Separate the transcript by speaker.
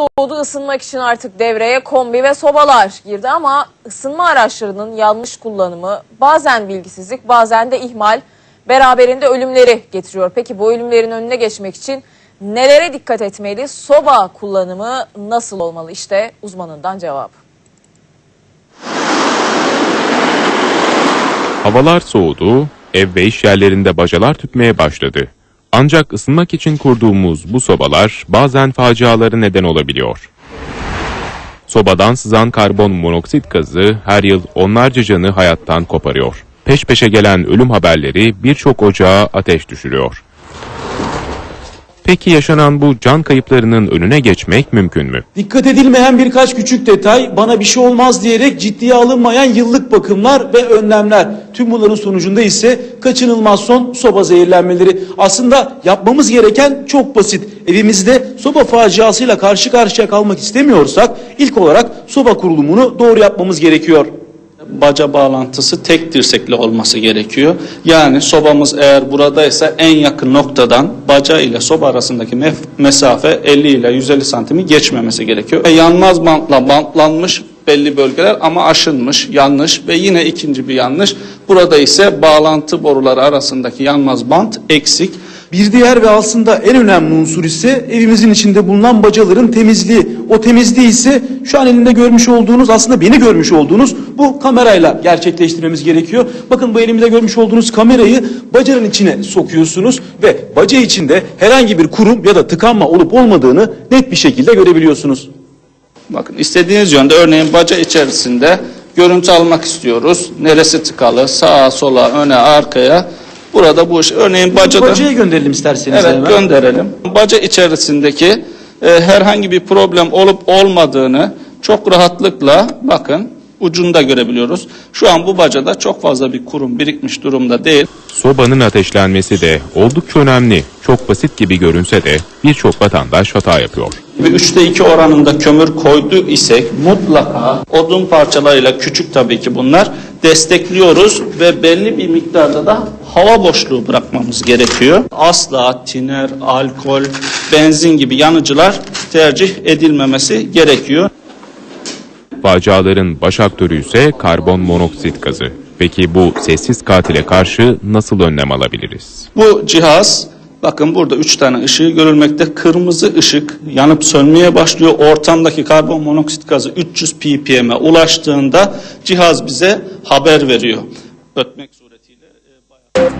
Speaker 1: soğudu ısınmak için artık devreye kombi ve sobalar girdi ama ısınma araçlarının yanlış kullanımı bazen bilgisizlik bazen de ihmal beraberinde ölümleri getiriyor. Peki bu ölümlerin önüne geçmek için nelere dikkat etmeli? Soba kullanımı nasıl olmalı? İşte uzmanından cevap.
Speaker 2: Havalar soğudu, ev ve iş yerlerinde bacalar tütmeye başladı. Ancak ısınmak için kurduğumuz bu sobalar bazen facialara neden olabiliyor. Sobadan sızan karbon monoksit gazı her yıl onlarca canı hayattan koparıyor. Peş peşe gelen ölüm haberleri birçok ocağa ateş düşürüyor. Peki yaşanan bu can kayıplarının önüne geçmek mümkün mü?
Speaker 3: Dikkat edilmeyen birkaç küçük detay, bana bir şey olmaz diyerek ciddiye alınmayan yıllık bakımlar ve önlemler. Tüm bunların sonucunda ise kaçınılmaz son soba zehirlenmeleri. Aslında yapmamız gereken çok basit. Evimizde soba faciasıyla karşı karşıya kalmak istemiyorsak ilk olarak soba kurulumunu doğru yapmamız gerekiyor.
Speaker 4: Baca bağlantısı tek dirsekli olması gerekiyor. Yani sobamız eğer buradaysa en yakın noktadan baca ile soba arasındaki mesafe 50 ile 150 santimi geçmemesi gerekiyor. Ve yanmaz bantla bantlanmış belli bölgeler ama aşınmış, yanlış ve yine ikinci bir yanlış. Burada ise bağlantı boruları arasındaki yanmaz bant eksik.
Speaker 3: Bir diğer ve aslında en önemli unsur ise evimizin içinde bulunan bacaların temizliği. O temizliği ise şu an elinde görmüş olduğunuz aslında beni görmüş olduğunuz bu kamerayla gerçekleştirmemiz gerekiyor. Bakın bu elimde görmüş olduğunuz kamerayı bacanın içine sokuyorsunuz ve baca içinde herhangi bir kurum ya da tıkanma olup olmadığını net bir şekilde görebiliyorsunuz.
Speaker 4: Bakın istediğiniz yönde örneğin baca içerisinde görüntü almak istiyoruz. Neresi tıkalı, sağa, sola, öne, arkaya. Burada bu iş örneğin bacada...
Speaker 3: Bacaya gönderelim isterseniz
Speaker 4: Evet
Speaker 3: hemen.
Speaker 4: gönderelim. Baca içerisindeki e, herhangi bir problem olup olmadığını çok rahatlıkla bakın ucunda görebiliyoruz. Şu an bu bacada çok fazla bir kurum birikmiş durumda değil.
Speaker 2: Sobanın ateşlenmesi de oldukça önemli. Çok basit gibi görünse de birçok vatandaş hata yapıyor.
Speaker 4: Ve üçte iki oranında kömür koydu isek mutlaka odun parçalarıyla küçük tabii ki bunlar destekliyoruz ve belli bir miktarda da hava boşluğu bırakmamız gerekiyor. Asla tiner, alkol, benzin gibi yanıcılar tercih edilmemesi gerekiyor.
Speaker 2: Faciaların baş aktörü ise karbon monoksit gazı. Peki bu sessiz katile karşı nasıl önlem alabiliriz?
Speaker 4: Bu cihaz bakın burada üç tane ışığı görülmekte. Kırmızı ışık yanıp sönmeye başlıyor. Ortamdaki karbon monoksit gazı 300 ppm'e ulaştığında cihaz bize haber veriyor. Ötmek suretiyle e, bayağı...